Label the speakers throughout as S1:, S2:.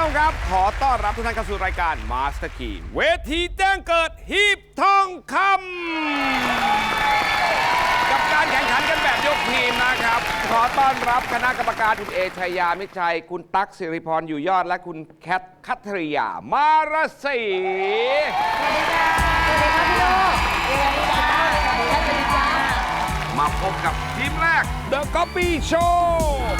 S1: ผู้ชมครับ ขอต้อนรับทุกท่านเข้าสู่รายการ Master Key เวทีแจ้งเกิดฮีบทองคำกับการแข่งขันกันแบบยกทีมนะครับ ขอต้อนรับคณะกรรมการคุณเอชัยยามิตรชัย คุณตั๊กสิริพรอยู่ยอด และคุณแคทคัทริยา มารสีมาพบกับทีมแรก The Copy Show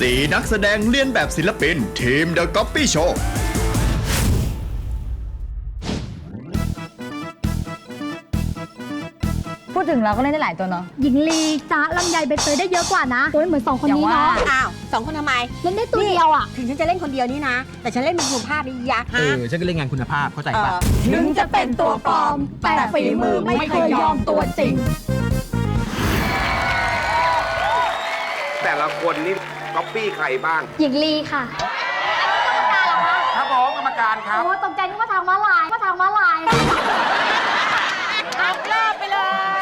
S2: สีนักแสดงเลียนแบบศิลปิน ทีม The Copy Show
S3: พูดถึงเราก็เล่นได้หลายตัวเนาะ
S4: หญิงลีจ้าลำไยใบเตยได้เยอะกว่านะโอ้ยเหมือนสองคน
S3: อย่าง
S4: นี้
S3: ว่า
S4: เนาะ
S5: อ้าวสองคนทำไม
S4: เล่นได้ตัวเดียวอะ
S5: ถึงฉันจะเล่นคนเดียวนี่นะ แต่ฉันเล่นเป็นคุณภาพนี่ยะ
S6: เอ
S5: ฮะ
S6: อ ฉันก็เล่นงานคุณภาพเข้าใจ
S5: เอ
S6: ปะ
S5: อ
S4: ถึงจะเป็นตัวปลอม แต่ฝีมือไม่เคยยอมตัวจริง
S1: แต่ละคนนี่ ก๊อปปี้ใครบ้าง
S4: หญิงลีค่ะ
S1: ครับผมกรรมการครับ
S4: โอ้ตกใจนึกว่าทางม้าลายว่าทางม้าลาย
S5: อัพรอบไปเลย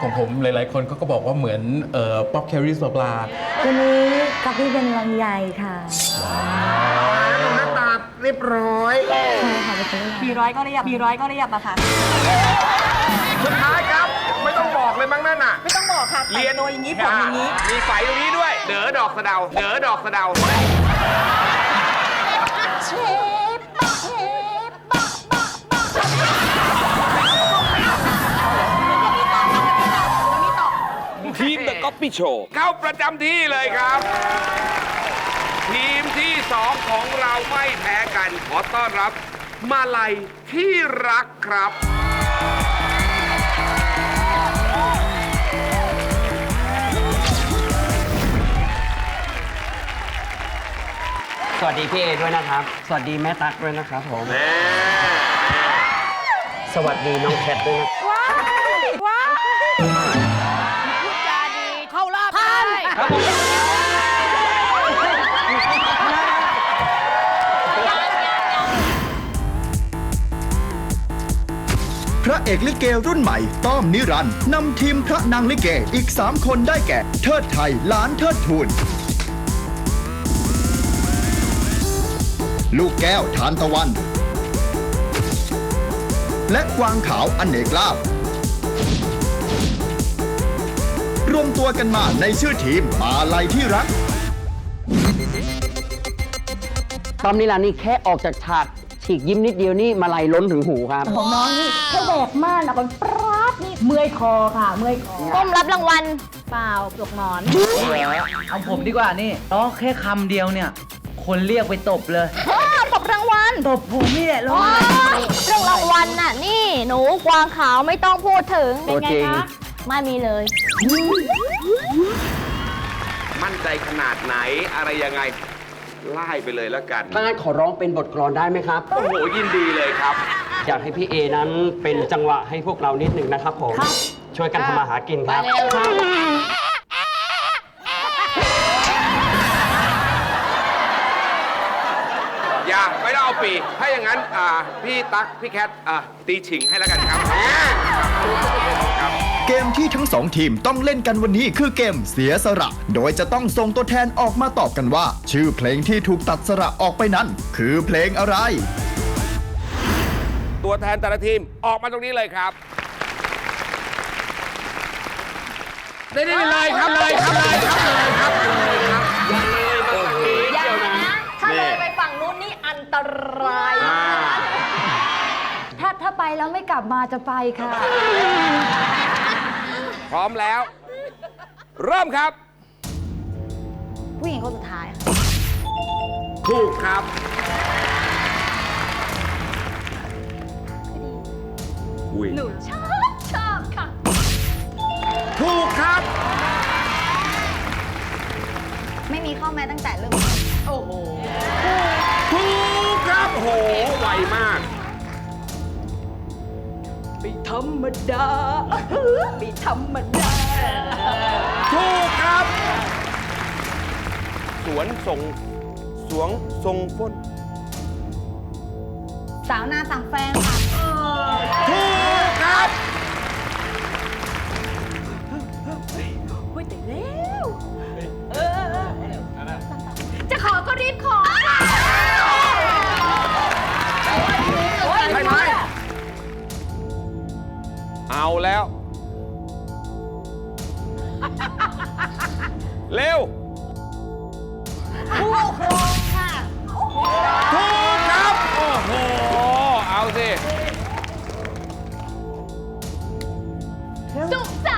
S7: ของผมหลาย ๆ คนเขาก็บอกว่าเหมือนเอ่อป๊อปแคริสปลา
S3: ตัวนี้กับพี่เป็นลำไยค่ะ
S1: หน้าตาเรียบร้อย
S3: ใช่ค่ะเป็นตัว
S5: มีร้อยก็เรียบมีร้อยก็เรียบอะค่ะ
S1: สุดท้ายครับไม่ต้อง บอกเลยมั้งนั่นน่ะ
S5: ไม่ต้องบอกค่ะแต่งตัวอย่างนี้ผมอย่างนี้
S1: มีไฟตรงนี้ด้วย เด๋อดอกสะเดา เด๋อดอกสะเดา
S5: เชฟปะเชฟปะปะปะ
S1: ทีม The Copy Show เข้าประจำที่เลยครับ ทีมที่สองของเราไม่แพ้กัน ขอต้อนรับ มาลัยที่รักครับ
S6: สวัสดีพี่เอด้วยนะครับ สวัสดีแม่ตั๊กด้วยนะครับผมสวัสดีน้องแคทด้วยนะ
S5: พูดจาดีเข้ารอบพัน
S2: พระเอกลิเกรุ่นใหม่ ต้อมนิรันดร์นำทีมพระนางลิเกอีก 3 คนได้แก่ เทิดไทยล้านเทิดทูน ลูกแก้วทานตะวัน และกวางขาวอเนกลาบ รวมตัวกันมาในชื่อทีมมาลัยที่รัก
S6: ตอมนิรันดร์นี่แค่ออกจากฉากฉีกยิ้มนิดเดียวนี่มาลายล้นถึงหูครับ
S3: ของน้องนี่แค่แบกม่านอะมันปราดนี่เมื่อยคอค่ะ เมื่อยคอ
S4: ก้มรับรางวัลเปล่าปลวกหมอน
S8: เอาผมดีกว่านี่ร้องแค่คำเดียวเนี่ย คนเรียกไปตบเลย
S4: ตบรางวัล
S8: ตบผมนี่แหละร้อง
S4: โอ๊ยเรื่องรางวัลน่ะ นี่หนูกวางขาวไม่ต้องพูดถึง เป็นไง
S6: ตัวจริง
S4: คะ ไม่มีเลย
S1: มั่นใจขนาดไหนอะไรยังไงไล่ไปเลยแล้วกัน
S6: ถ้างั้นขอร้องเป็นบทกลอนได้ไหมครับ
S1: โอ้โหยินดีเลยครับ
S6: อยากให้พี่เอนั้นเป็นจังหวะให้พวกเรานิดหนึ่งนะครับผม ช่วยกันทำมาหากินครับ
S1: อย่า ปีกถ้าอย่างนั้นอ่าพี่ตั๊กพี่แคทอ่าตีฉิงให้แล้วกันครับครับ
S2: เกมที่ทั้งสองทีมต้องเล่นกันวันนี้คือเกมเสียสละโดยจะต้องส่งตัวแทนออกมาตอบกันว่า ชื่อเพลงที่ถูกตัดสระออกไปนั้น คือเพลงอะไร
S1: ตัวแทนแต่ละทีมออกมาตรงนี้เลยครับ ได้ได้เลยครับเลยครับเลยครับเลยครับเลยครับ
S4: ราย
S1: อ่า
S3: ถ้าถ้าไปแล้วไม่กลับมาจะไปค่ะ
S1: พร้อมแล้ว เริ่มครับ
S4: ผู้หญิงคนสุดท้าย
S1: ถูกครับ อุ้ย
S4: หนูชอบชอบค่ะ
S1: ถูกครับ
S4: ไม่มีข้อแม้ตั้งแต่เริ่ม
S1: ถูกครับ โอ้โห ไวมาก
S5: ไม่ธรรมดา ไม่ธรรมดา
S1: ถูกครับ สวนทรงสวงทรงฝน
S4: สาวนาสั่งแฟนค่ะ
S1: เอาแล้ว เร็ว
S4: ผู้โครงค่ะ
S1: ถูกครับ โอ้โห เอาสิ
S4: สุสา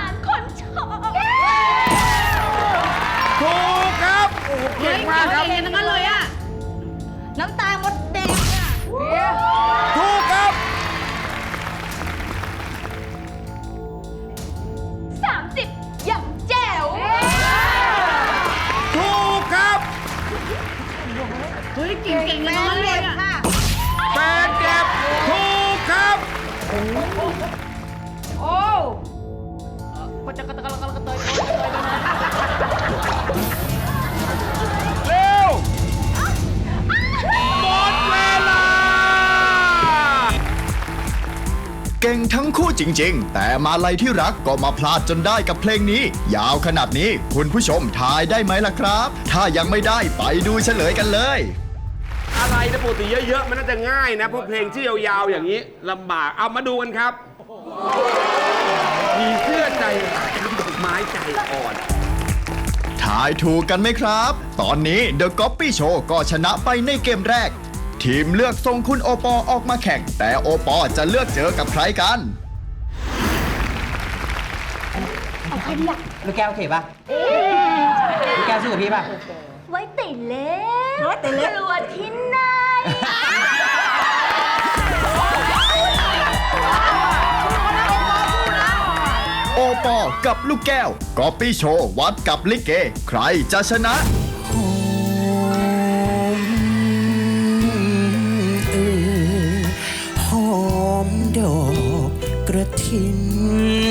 S4: นค
S5: ก่งเก่งๆทั้งนั้นเลยอะ
S1: แฟนเก็บถูกครับ
S5: โอ้ก็จะกระตะกระตะกระเตยกระเตยกระเตยกันนะ
S1: เร็วหมดเวลา
S2: เก่งทั้งคู่จริง ๆ แต่มาลัยที่รักก็มาพลาดจนได้กับเพลงนี้ ยาวขนาดนี้คุณผู้ชมทายได้ไหมล่ะครับ ถ้ายังไม่ได้ไปดูเฉลยกันเลย
S1: อะไรนะปกติเยอะๆ มันน่าจะง่ายนะ เพราะเพลงที่ยาวๆ อย่างนี้ลำบาก เอามาดูกันครับผีเสื้อใจร้ายดอกไม้ใจอ่อน
S2: ทายถูกกันไหมครับ ตอนนี้ The Copy Show ก็ชนะไปในเกมแรก ทีมเลือกส่งคุณโอปอออกมาแข่ง แต่โอปอจะเลือกเจอกับใครกัน
S8: ลูกแก้วโอเคป่ะลูกแก้วสู้กับพี่ป่ะ
S4: ไว้ติดเล็บไว้ติดเล็บกลัวที่ไหน
S2: โอปอกับลูกแก้วกอปปี้โชว์วัดกับลิเก ใครจะชนะ
S9: หอมดอกกระถินจูบแล้ว